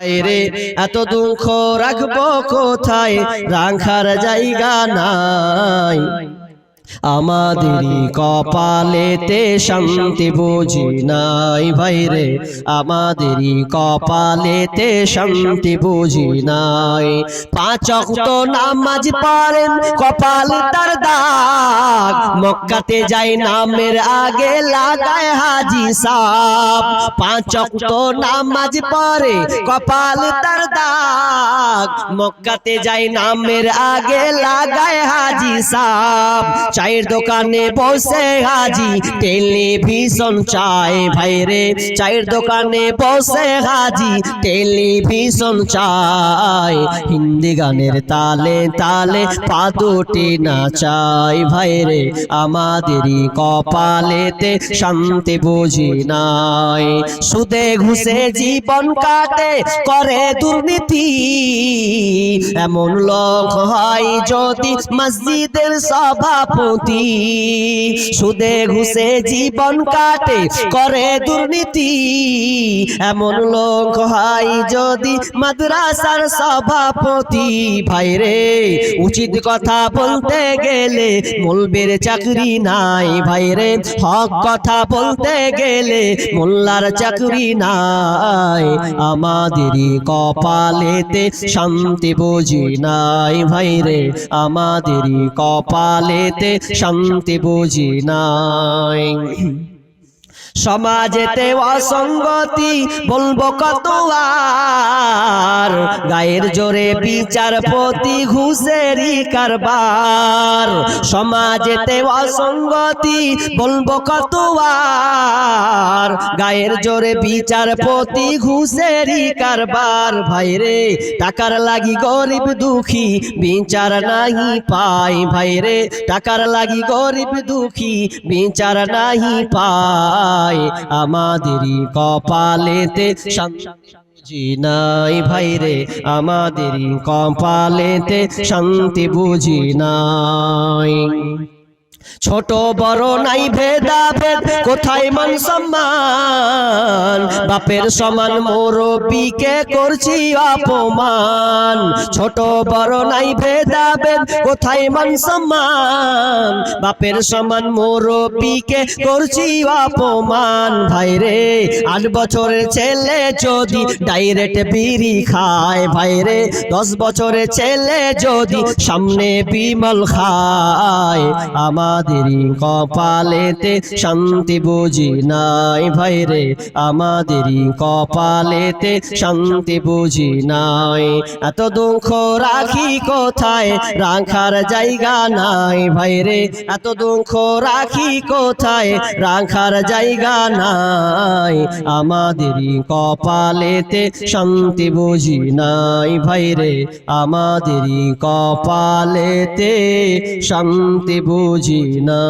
রে এত দুঃখ রাখব কোথায়? রাখার জায়গা নাই। আমাদেরই কপালেতে শান্তি বুঝি নাই ভাইরে আমাদেরই কপালেতে শান্তি বুঝি নাই। পাঁচ অক্ত নামাজ পারেন কপাল তার দাগ। মক্কাতে যাই নামের আগে লাগায় হাজি সাপ। পাঁচ অক্ত নামাজ পড়ে, কপাল তার দাগ। মক্কাতে যাই নামের আগে লাগায় হাজি সাপ চায়ের দোকানে বসে হাজি টেলিভিশন চায় ভাইরে। চায়ের দোকানে বসে হাজি টেলিভিশন চায়। হিন্দি গানের তালে তালে পা দুটি নাচাই ভাইরে। আমাদেরই কপালেতে শান্তি বুঝি নাই। সুদে ঘুষে জীবন কাটে করে দুর্নীতি। এমন লোক হয় যদি মসজিদের সভাপতি। সুদে ঘুষে জীবন কাটে, করে দুর্নীতি। এমন লোক হয় যদি মাদ্রাসার সভাপতি। ভাইরে উচিত কথা বলতে গেলে মূলবের চাকরি নাই। ভাইরে হক কথা বলতে গেলে মোল্লার চাকরি নাই। আমাদেরই কপালেতে শান্তি বুঝি নাই ভাই রে আমাদেরই কপালেতে শান্তি বুঝি নাই। সমাজেতে অসঙ্গতি বলব কত আর গায়ের জোরে বিচারপতি ঘুষেরই কারবার। সমাজেতে অসঙ্গতি বলব কত আর গায়ের জোরে বিচারপতি ঘুষেরই কারবার। ভাইরে টাকার লাগি গরিব দুঃখী বিচার নাহি পাই ভাইরে টাকার লাগি গরিব দুঃখী বিচার নাহি পাই। আমাদেরই কপালেতে শান্তি নাই রে, আমাদেরই কপালেতে শান্তি বুঝি নাই। ছোট বড় নাই ভেদাভেদ, কোথায় মান সম্মান? বাপের সমান মোরবিকে করছি অপমান। ছোট বড় নাই ভেদাভেদ, কোথায় মান সম্মান? বাপের সমান মোরবিকে করছি অপমান। ভাইরে আট বছরের ছেলে যদি ডাইরেক্ট বিড়ি খায় ভাইরে দশ বছরের ছেলে যদি সামনে বিমল খায়, আমাদেরই কপালেতে শান্তি বুঝি নাই ভাইরে আমাদেরই কপালেতে শান্তি বুঝি নাই। এত দুঃখ রাখি কোথায়? রাখার জায়গা নাই ভাইরে এত দুঃখ রাখি কোথায়? রাখার জায়গা নাই। আমাদেরই কপালেতে শান্তি বুঝি নাই ভাইরে আমাদেরই কপালেতে শান্তি বুঝি না।